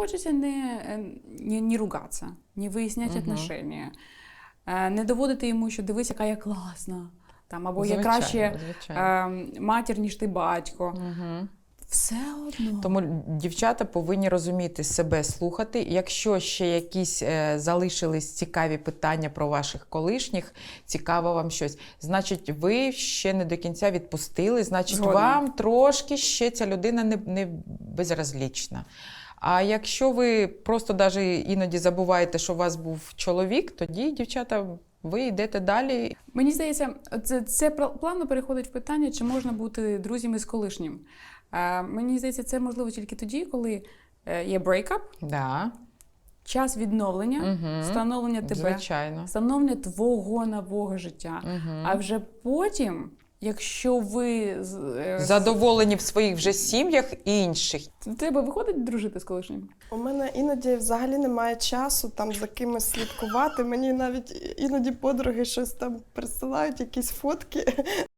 хочеться не, не, не ругатися, не виясняти Мгм. отношення, е, не доводити йому, що дивись, яка я класна. Там, або я краще звичайно. е, матір, ніж ти батько. Мгм. Все одно. Тому дівчата повинні розуміти себе слухати. Якщо ще якісь е, залишились цікаві питання про ваших колишніх, цікаво вам щось, значить, ви ще не до кінця відпустили, значить, Згодна. вам трошки ще ця людина не, не безразлічна. А якщо ви просто навіть іноді забуваєте, що у вас був чоловік, тоді, дівчата, ви йдете далі. Мені здається, це, це пла- плавно переходить в питання, чи можна бути друзями з колишнім. Е, мені здається, це можливо тільки тоді, коли е, є брейкап, Да. час відновлення, Мгм. встановлення тебе, Звичайно. встановлення твого нового життя. Мгм. А вже потім, якщо ви з- е, Задоволені в своїх вже сім'ях інших. треба виходить дружити з колишнім. У мене іноді взагалі немає часу там за кимось слідкувати. Мені навіть іноді подруги щось там присилають, якісь фотки.